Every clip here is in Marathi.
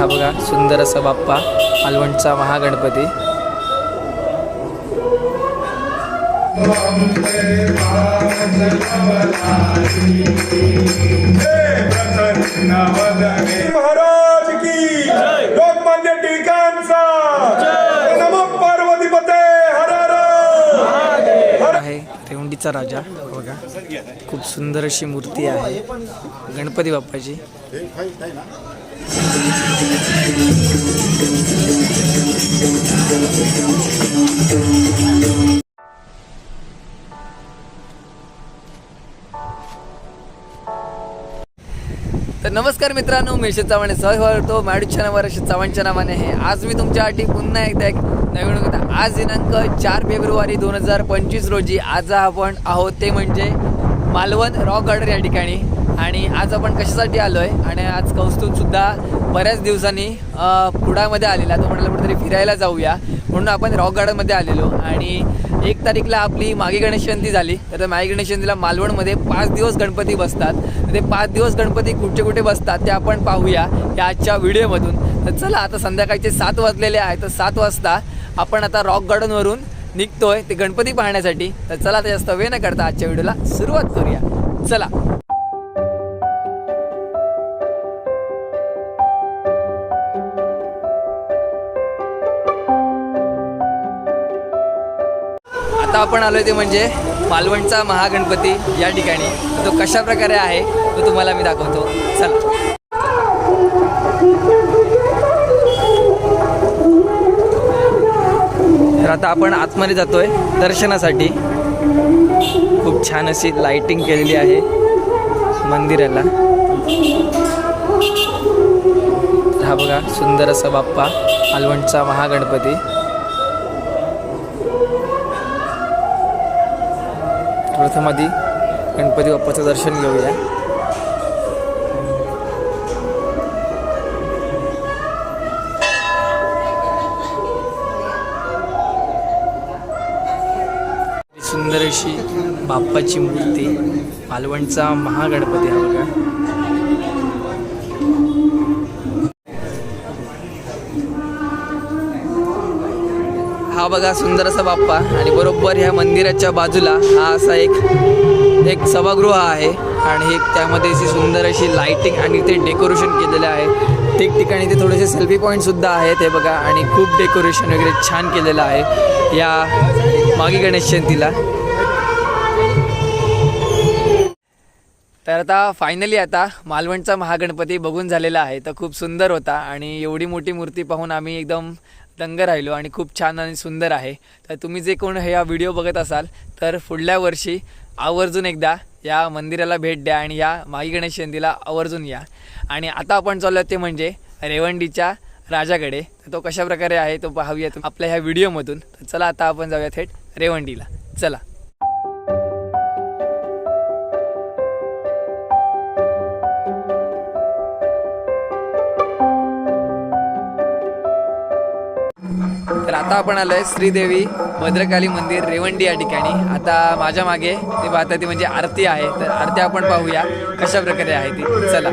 हा बघा सुंदर असा बाप्पा मालवणचा महागणपती. महाराज की लोकमान्य टिळकांचा. नम पार्वती पते हर! हर आहे रेवंडीचा राजा बघा. खूप सुंदर अशी मूर्ती आहे. गणपती बाप्पाची. तर नमस्कार मित्रांनो मी यशोद चव्हाण सहज वाढतो मॅडूच्या नावावर चव्हाणच्या नावाने आहे. आज मी तुमच्यासाठी पुन्हा एकदा एक नवीन आज दिनांक चार फेब्रुवारी दोन हजार पंचवीस रोजी आज आपण आहोत ते म्हणजे मालवण रॉक गार्डन या ठिकाणी. आणि आज आपण कशासाठी आलो आहे आणि आज कौस्तुभसुद्धा बऱ्याच दिवसांनी अ, आलेला तो म्हणाला कुठेतरी फिरायला जाऊया. म्हणून आपण रॉक गार्डनमध्ये आलेलो. आणि एक तारीखला आपली मागे गणेश जयंती झाली. तर मागे गणेश जयंतीला मालवणमध्ये पाच दिवस गणपती बसतात. ते पाच दिवस गणपती कुठे कुठे बसतात ते आपण पाहूया या आजच्या व्हिडिओमधून. तर चला आता संध्याकाळचे सात वाजलेले आहे. तर सात वाजता आपण आता रॉक गार्डनवरून निघतोय ते गणपती पाहण्यासाठी. तर चला आता जास्त वेळ न करता आजच्या व्हिडिओला सुरुवात करूया. चला. आपण आलो ते म्हणजे मालवणचा महागणपती या ठिकाणी. तो कशा प्रकारे आहे तो तुम्हाला मी दाखवतो. चला. तर आता आपण आतमध्ये जातोय दर्शनासाठी. खूप छान अशी लाइटिंग केलेली आहे मंदिराला. हा बघा सुंदर असा बाप्पा मालवणचा महागणपती. प्रथम आधी गणपती बाप्पाचं दर्शन घेऊया. सुंदर अशी बाप्पाची मूर्ती मालवणचा महागणपती हा बघा. हा बघा सुंदर असा बाप्पा. आणि बरोबर ह्या मंदिराच्या बाजूला हा असा एक एक सभागृह आहे. आणि एक त्यामध्ये अशी सुंदर अशी लाइटिंग आणि ते डेकोरेशन केलेलं आहे. ठिकठिकाणी ते थोडेसे सेल्फी पॉईंट सुद्धा आहेत हे बघा. आणि खूप डेकोरेशन वगैरे छान केलेलं आहे. या मागी गणेश जयंतीला. तर आता फायनली आता मालवणचा महागणपती बघून झालेला आहे. तर खूप सुंदर होता. आणि एवढी मोठी मूर्ती पाहून आम्ही एकदम दंग राहिलो आणि खूप छान आणि सुंदर आहे. तर तुम्ही जे कोण हे व्हिडिओ बघत असाल तर पुढल्या वर्षी आवर्जून एकदा या मंदिराला भेट द्या आणि या माई गणेश जयंतीला आवर्जून या. आणि आता आपण चाललो ते म्हणजे रेवंडीच्या राजाकडे. तो कशा प्रकारे आहे तो पाहूया आपल्या ह्या व्हिडिओमधून. तर चला आता आपण जाऊया थेट रेवंडीला. चला. तर आता आपण आलो आहे श्रीदेवी भद्रकाली मंदिर रेवंडी या ठिकाणी. आता माझ्या मागे ते पाहता ती म्हणजे आरती आहे. तर आरती आपण पाहूया कशा प्रकारे आहे ती. चला.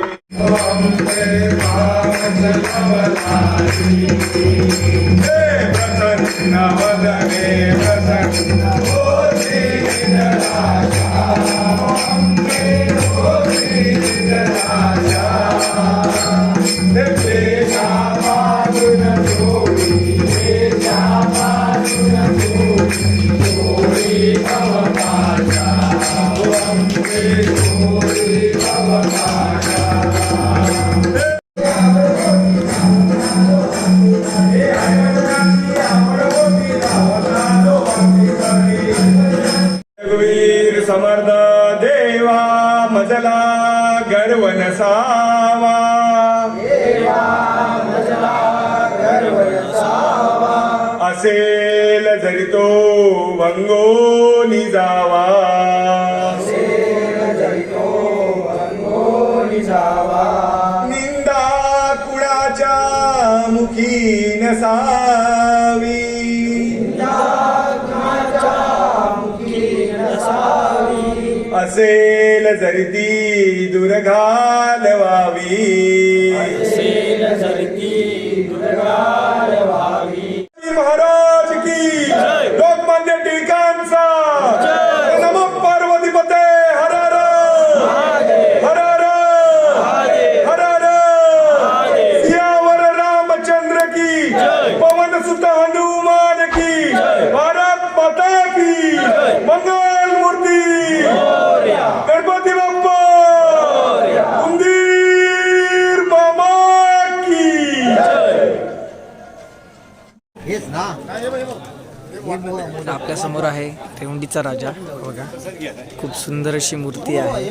समर्थ देवा मजला गर्व नसावा असेल जरी तो भंगोनी जावा. निंदा कुळाच्या मुखी नसावी असेल जरी ती दूर घालवावी असेल जरी ती दूर घाल आपल्यासमोर आहे रेवंडीचा राजा. बघा खूप सुंदर अशी मूर्ती आहे.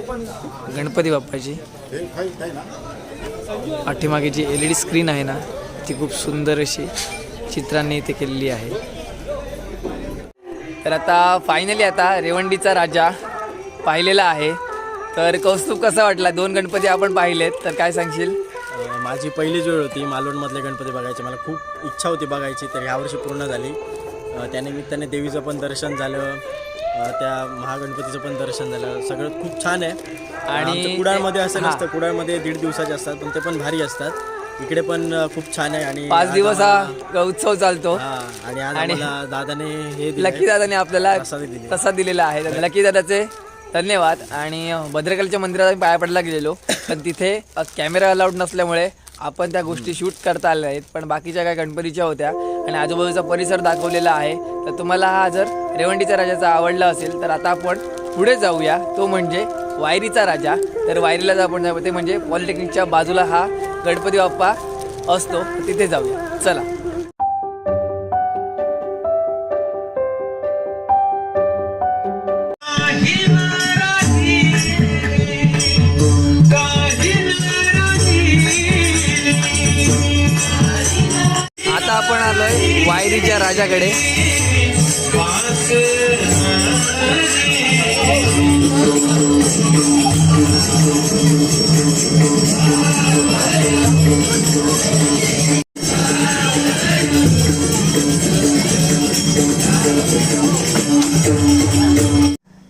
गणपती बाप्पाची. पाठीमागे जी एल ई डी स्क्रीन आहे ना ती खूप सुंदर अशी चित्रांनी इथे केलेली आहे. तर आता फायनली आता रेवंडीचा राजा पाहिलेला आहे. तर कौस्तुभ कसा वाटला? दोन गणपती आपण पाहिलेत तर काय सांगशील? माझी पहिलीच वेळ होती मालवणमधले गणपती बघायची. मला खूप इच्छा होती बघायची तर ह्यावर्षी पूर्ण झाली. त्यानिमित्ताने देवीचं पण दर्शन झालं. त्या महागणपतीचं पण दर्शन झालं. सगळं खूप छान आहे. आणि कुडाळमध्ये असं. नसतं. कुडाळमध्ये दीड दिवसाचे असतात पण ते पण भारी असतात. इकडे पण खूप छान आहे आणि पाच दिवस हा उत्सव चालतो. आणि आज आणि- आम्हाला दादाने हे दिलंय. लकी दादाने आपल्याला प्रसाद. तसा दिलेला आहे. तर लकी दादाचे धन्यवाद. आणि भद्रकालीच्या मंदिरात आम्ही पाया पडला गेलेलो. पण तिथे कॅमेरा अलाउड नसल्यामुळे आपण त्या गोष्टी शूट करता आल्या नाहीत. पण बाकीच्या काय गणपतीच्या होत्या. आणि आजूबाजूचा परिसर दाखवलेला आहे. तर तुम्हाला हा जर रेवंडीच्या राजाचा आवडला असेल तर आता आपण पुढे जाऊया. तो म्हणजे वायरीचा राजा. तर वायरीला जर आपण जाऊ ते म्हणजे पॉलिटेक्निकच्या बाजूला हा गणपती बाप्पा असतो. तिथे जाऊया. चला. राजाकडे.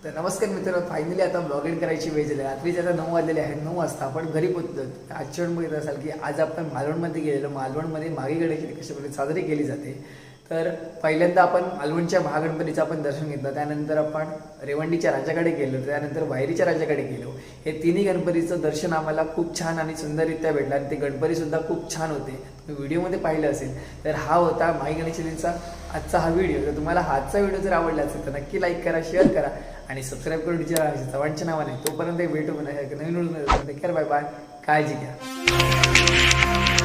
तर नमस्कार मित्र फायनली आता ब्लॉग इन करायची वेळ झाली. रात्रीचे आता नऊ वाजलेले आहे नऊ वाजता आपण घरी पोहोचलो. आजच्या वेळ बघितलं असाल की आज आपण मालवणमध्ये गेलेलो. मालवणमध्ये मागे कशाप्रकारे कशा प्रकारे साजरी केली जाते. तर पहिल्यांदा आपण मालवणच्या महागणपतीचं आपण दर्शन घेतलं. त्यानंतर आपण रेवंडीच्या राजाकडे गेलो. त्यानंतर वायरीच्या राजाकडे गेलो. हे तिन्ही गणपतीचं दर्शन आम्हाला खूप छान आणि सुंदररित्या भेटलं आणि ते गणपतीसुद्धा खूप छान होते. तुम्ही व्हिडिओमध्ये पाहिलं असेल तर हा होता माई गणेशजींचा आजचा हा व्हिडिओ. तर तुम्हाला हा आजचा व्हिडिओ जर आवडला असेल तर नक्की लाईक करा शेअर करा आणि सबस्क्राईब करून विचारा. चव्हाणच्या नावाने तोपर्यंत भेटू नवीन बाय बाय काळजी घ्या.